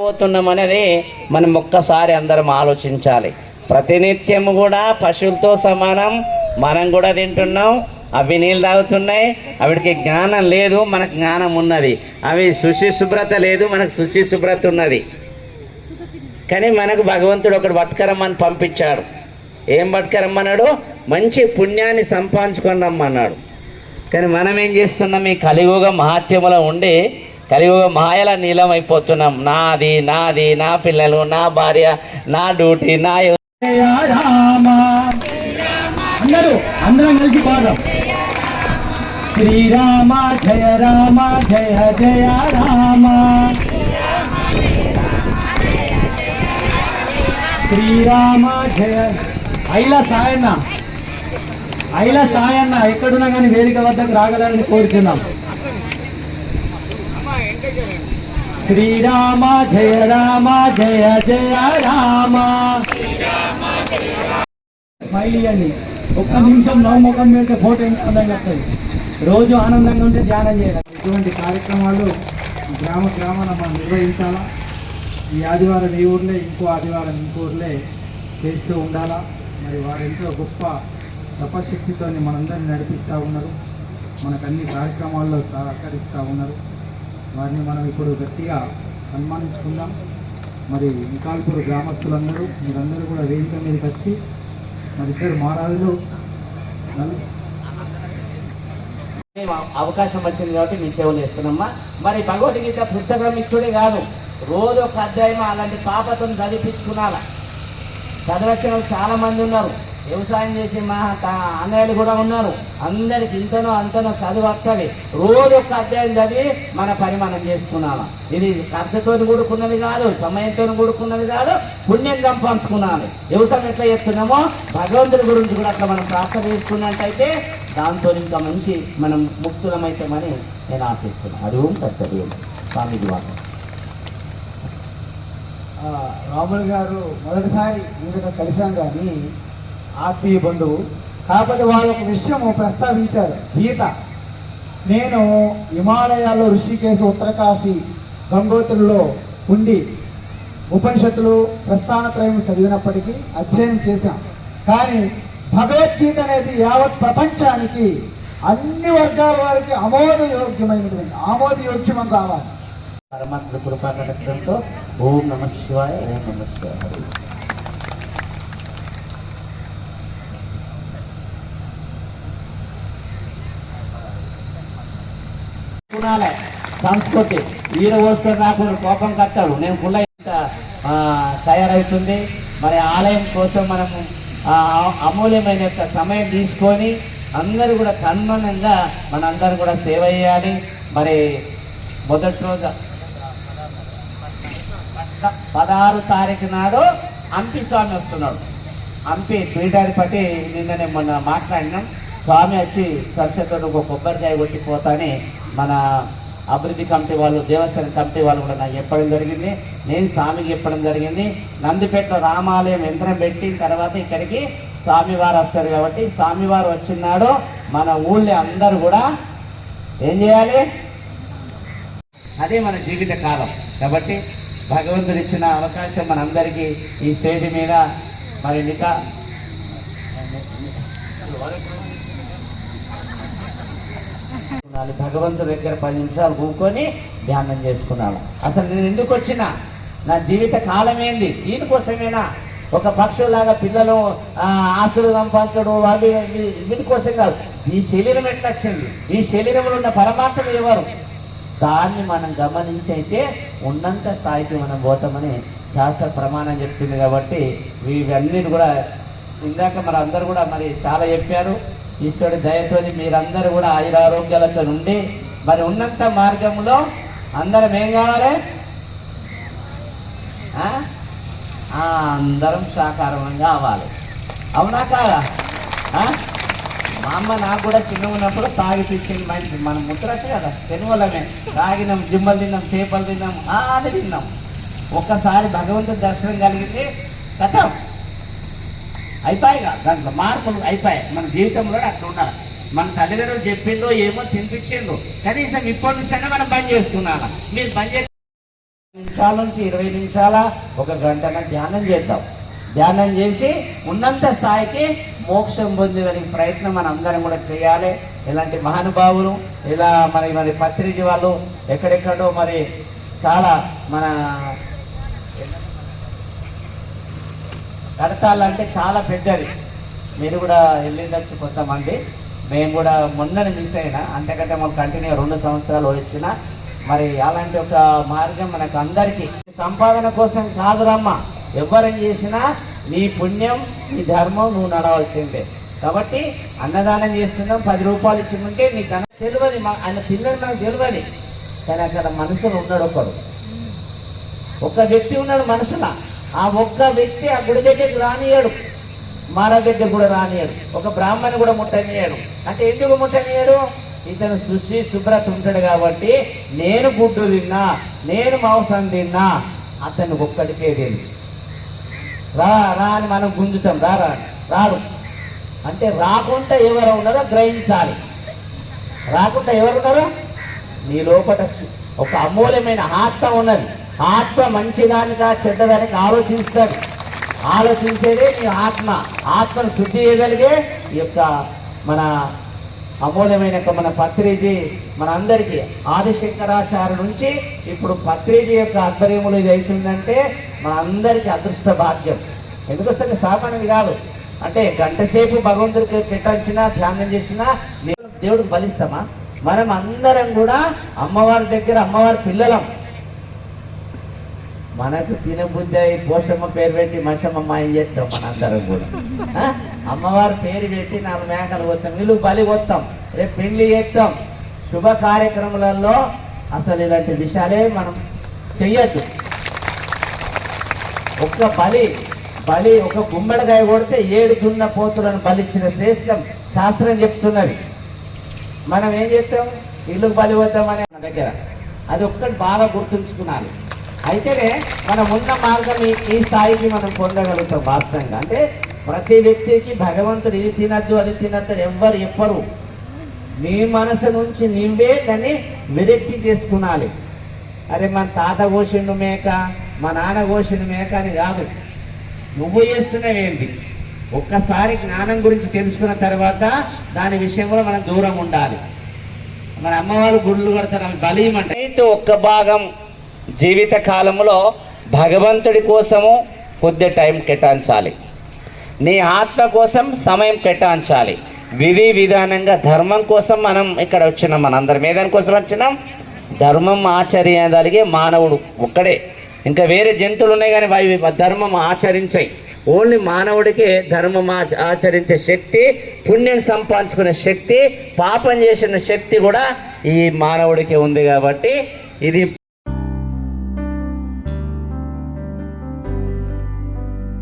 పోతున్నాం అనేది మనం ఒక్కసారి అందరం ఆలోచించాలి. ప్రతినిత్యం కూడా పశువులతో సమానం మనం కూడా తింటున్నాం అవి నీళ్ళు తాగుతున్నాయి అవిడికి జ్ఞానం లేదు మనకు జ్ఞానం ఉన్నది. అవి శుచి శుభ్రత లేదు మనకు శుచి శుభ్రత ఉన్నది. కానీ మనకు భగవంతుడు ఒకడు బతకరమ్మని పంపించాడు. ఏం బతకరమ్మన్నాడు మంచి పుణ్యాన్ని సంపాదించుకొని రమ్మన్నాడు. కానీ మనం ఏం చేస్తున్నాం? ఈ కలియుగ మహాత్యములో ఉండి కలియుగ మాయల నీలం అయిపోతున్నాం నాది నాది నా పిల్లలు నా భార్య నా డ్యూటీ నా అందరూ అందరం కలిసి పాడదాం. శ్రీరామ జయ రామ జయ జయ రామ. శ్రీరామ జయ. ఐల సాయన్న. ఐల సాయన్న ఎక్కడున్నా కానీ వేదిక వద్దకు రాగలని కోరుతున్నాం శ్రీరామ జయ రామ జయ జయ రామ. స్మైల్ ఇవ్వండి ఒక్క నిమిషం నవ్వుముఖం మీద ఫోటో ఇంకా అందంగా వస్తుంది రోజు ఆనందంగా ఉంటే ధ్యానం చేయాలి. ఇటువంటి కార్యక్రమాలు గ్రామ గ్రామాన మనం నిర్వహించాలా? ఈ ఆదివారం ఈ ఊర్లే ఇంకో ఆదివారం ఇంకో ఊర్లే చేస్తూ ఉండాలా? మరి వారు ఎంతో గొప్ప తపశక్తితో మనందరినీ నడిపిస్తూ ఉన్నారు. మనకు అన్ని కార్యక్రమాల్లో సహకరిస్తూ ఉన్నారు. వారిని మనం ఇప్పుడు గట్టిగా సన్మానించుకుందాం. మరి నికాల్పూర్ గ్రామస్తులందరూ మీరందరూ కూడా వేదిక మీదకి వచ్చి మరి ఇద్దరు మహారాజులు అవకాశం వచ్చింది కాబట్టి మీ సేవలు చేస్తున్నామ్మా మరి భగవద్గీత పుస్తకం ఇచ్చుడే కాదు. రోజు ఒక అధ్యాయం అలాంటి పాపతను చదివించుకున్నారా? చదవచ్చిన వాళ్ళు చాలా మంది ఉన్నారు. వ్యవసాయం చేసే మా అన్నయ్యలు కూడా ఉన్నారు. అందరికి ఇంతనో అంతనో చదువు వస్తుంది రోజు ఒక అధ్యాయం చదివి మన పని మనం చేసుకున్నాము? ఇది ఖర్చుతో కూడుకున్నది కాదు సమయంతో కూడుకున్నది కాదు పుణ్యం సంపాదించుకున్నాను వ్యవసాయం ఎట్లా చేస్తున్నామో భగవంతుడి గురించి కూడా అట్లా మనం ప్రార్థన చేసుకున్నట్టయితే దాంతో ఇంకా మంచి మనం ముక్తులమవుతామని నేను ఆశిస్తున్నాను అది కర్తవ్యం స్వామిజీ మాట ఆ, రాములు గారు మొదటిసారి మీరు కలిసాం కానీ ఆత్మీయ బంధువు. కాకపోతే వాళ్ళు ఒక విషయం ప్రస్తావించారు. గీత నేను హిమాలయాల్లో ఋషికేశ్ ఉత్తరకాశీ గంగోత్రుల్లో ఉండి ఉపనిషత్తులు ప్రస్థానత్రయం చదివినప్పటికీ అధ్యయనం చేశాం. కానీ భగవద్గీత అనేది యావత్ ప్రపంచానికి అన్ని వర్గాల వారికి ఆమోదయోగ్యమైనటువంటి ఆమోదయోగ్యం కావాలి పరమాత్మ కృపాకటంతో ఓం నమ శివాయ ఓం నమ శివాయ. చూడాలి సంస్కృతి. వీర వస్తే నాకు కోపం కట్టాడు నేను ఫుల్ ఇంత, తయారవుతుంది. మరి ఆలయం కోసం మనము అమూల్యమైన యొక్క సమయం తీసుకొని అందరూ కూడా కన్మనంగా మనందరూ కూడా సేవ చేయాలి. మరి మొదటి రోజు పదహారు తారీఖు నాడు హంపి స్వామి వస్తున్నాడు. హంపి పీఠాన్ని పట్టి నిన్ననే మొన్న మాట్లాడినాం. స్వామి వచ్చి సరస్వతితో ఒక కొబ్బరికాయ కొట్టిపోతాని మన అభివృద్ధి కమిటీ వాళ్ళు దేవస్థాన కమిటీ వాళ్ళు కూడా నాకు చెప్పడం జరిగింది. నేను స్వామికి చెప్పడం జరిగింది. నందిపేట రామాలయం యంత్రం పెట్టిన తర్వాత ఇక్కడికి స్వామివారు వస్తారు కాబట్టి స్వామివారు వచ్చినాడు మన ఊళ్ళో అందరూ కూడా ఏం చేయాలి? అదే మన జీవిత కాలం. కాబట్టి భగవంతుడు ఇచ్చిన అవకాశం మనందరికీ ఈ స్టేజ్ మీద. మరి నిక ఉండాలి. భగవంతుడి దగ్గర పది నిమిషాలు కూకొని ధ్యానం చేసుకున్నాను. అసలు నేను ఎందుకు వచ్చినా? నా జీవిత కాలం ఏంది దీనికోసమేనా? ఒక పక్షులాగా పిల్లలు ఆస్తులు సంపాదించడం అవి వీటికోసం కాదు. ఈ శరీరం ఎట్లా వచ్చింది? ఈ శరీరంలో ఉన్న పరమాత్మ ఎవరు? దాన్ని మనం గమనించైతే ఉన్నంత స్థాయికి మనం పోతామని శాస్త్ర ప్రమాణం చెప్తుంది కాబట్టి ఇవన్నీ కూడా ఇందాక మరి అందరూ కూడా మరి చాలా చెప్పారు. ఈశ్వరుడి దయతోని మీరందరూ కూడా ఆయురారోగ్యాలతో ఉండి మరి ఉన్నంత మార్గంలో అందరం ఏం కావాలి? అందరం సాకారంగా అవ్వాలి అవునా కాదా? మా అమ్మ నాకు కూడా చిన్న ఉన్నప్పుడు తాగి తెచ్చింది మంచి మనం ముద్రచ్చు కదా తినవలమే తాగినాం జిమ్మలు తిన్నాం చేపలు తిన్నాం అది తిన్నాం. ఒక్కసారి భగవంతుడి దర్శనం కలిగితే కథం. అయిపోయాయిగా దాంట్లో మార్పులు అయిపోయాయి. మన జీవితంలో అట్లా ఉండాలి. మన తల్లిదండ్రులు చెప్పిందో ఏమో తినిపించిందో కనీసం ఇప్పటి నుంచైనా మనం బంద్ చేస్తున్నాను మీరు బంద్ చేసి నిమిషాల నుంచి ఇరవై నిమిషాల ఒక గంటన ధ్యానం చేద్దాం. ధ్యానం చేసి ఉన్నంత స్థాయికి మోక్షం పొందేదానికి ప్రయత్నం మనం అందరం కూడా చేయాలి. ఇలాంటి మహానుభావులు ఇలా మరి మరి పత్రిక వాళ్ళు ఎక్కడెక్కడో మరి చాలా మన కడతాలంటే చాలా పెద్దది. మీరు కూడా వెళ్ళిండొచ్చు కొంతమంది. మేము కూడా మొన్ననే మిస్ అయినా అంతకంటే మాకు కంటిన్యూ రెండు సంవత్సరాలు వచ్చిన మరి అలాంటి ఒక మార్గం మనకు అందరికీ. సంపాదన కోసం కాదురమ్మ ఎవరేం చేసినా నీ పుణ్యం నీ ధర్మం నువ్వు నడవలసిందే. కాబట్టి అన్నదానం చేస్తున్నాం పది రూపాయలు ఇచ్చిందంటే నీ అన్న తెలియదు మా ఆయన పిల్లలు నాకు తెలియదు. కానీ అక్కడ మనుషులు ఉన్నాడు ఒకడు. ఒక వ్యక్తి ఉన్నాడు మనసున ఆ ఒక్క వ్యక్తి ఆ గుడి దగ్గరికి రానియాడు. మార దగ్గర కూడా రానియాడు. ఒక బ్రాహ్మణి కూడా ముట్టనియాడు. అంటే ఎందుకు ముట్టనియాడు? ఇతను శుచి శుభ్రత ఉంటాడు కాబట్టి నేను గుడ్డు తిన్నా నేను మాంసం తిన్నా అతను ఒక్కడికే తెలియదు రా రా అని మనం గుంజుతాం. రా రా రాడు. అంటే రాకుండా ఎవరు ఉన్నారో గ్రహించాలి. రాకుండా ఎవరు నీ లోపల ఒక అమూల్యమైన ఆత్మ ఉన్నది. ఆత్మ మంచిదానికా చెడ్డదానికి ఆలోచిస్తాడు ఆలోచించేదే నీ ఆత్మ. ఆత్మను శుద్ధి చేయగలిగే ఈ యొక్క మన అమూల్యమైన యొక్క మన పత్రిజీ మన అందరికీ ఆదిశంకరాచార్య నుంచి ఇప్పుడు పత్రిజీ యొక్క ఆధ్వర్యములు ఇది అవుతుందంటే మన అందరికీ అదృష్ట భాగ్యం. ఎందుకు సామాన్యం కాదు. అంటే గంట సేపు భగవంతుడికి పెట్టాల్సినా ధ్యానం చేసినా దేవుడు- దేవుడికి బలిస్తామా? మనం అందరం కూడా అమ్మవారి దగ్గర అమ్మవారి పిల్లలం. మనకు తినబుద్ధి అయి పోషమ్మ పేరు పెట్టి మషమ్మ మాయం చేస్తాం మనందరం కూడా? ఆ? అమ్మవారి పేరు పెట్టి నాలుగు మేకలు పోతాం వీళ్ళు బలి పోతాం రేపు పెళ్ళి చేస్తాం. శుభ కార్యక్రమాలలో అసలు ఇలాంటి విషయాలే మనం చెయ్యొద్దు. ఒక్క బలి బలి ఒక గుమ్మడికాయ కొడితే ఏడు దున్న పోతులను బలిచ్చిన శ్రేష్టం శాస్త్రం చెప్తున్నది. మనం ఏం చేస్తాం? ఇల్లు బలి పోతామనే మన దగ్గర. అది ఒక్కటి బాగా గుర్తుంచుకున్నాను అయితేనే మనం ఉన్న మార్గం ఈ స్థాయికి మనం పొందగలుగుతాం వాస్తవంగా. అంటే ప్రతి వ్యక్తికి భగవంతుడు ఇది తినద్దు అది తినద్దు ఎవ్వరు ఎవ్వరు నీ మనసు నుంచి నీవే దాన్ని విరక్తి చేసుకునాలి. అరే మన తాత కోసిండు మేక మా నాన్న కోసిండు మేక అని కాదు. నువ్వు చేస్తున్నవేంటి ఒక్కసారి జ్ఞానం గురించి తెలుసుకున్న తర్వాత దాని విషయంలో మనం దూరం ఉండాలి. మన అమ్మవారు గుళ్ళు కడతారు అవి బలీయమంటే ఒక్క భాగం? జీవిత కాలంలో భగవంతుడి కోసము కొద్ది టైం కేటాయించాలి. నీ ఆత్మ కోసం సమయం కేటాయించాలి. విధి విధానంగా ధర్మం కోసం మనం ఇక్కడ వచ్చినాం. మనందరం ఏ దానికోసం వచ్చినాం. ధర్మం ఆచరించగలిగే మానవుడు ఒక్కడే. ఇంకా వేరే జంతువులు ఉన్నాయి కానీ అవి ధర్మం ఆచరించాయి. ఓన్లీ మానవుడికి ధర్మం ఆచ- ఆచరించే శక్తి పుణ్యం సంపాదించుకునే శక్తి పాపం చేసిన శక్తి కూడా ఈ మానవుడికి ఉంది కాబట్టి ఇది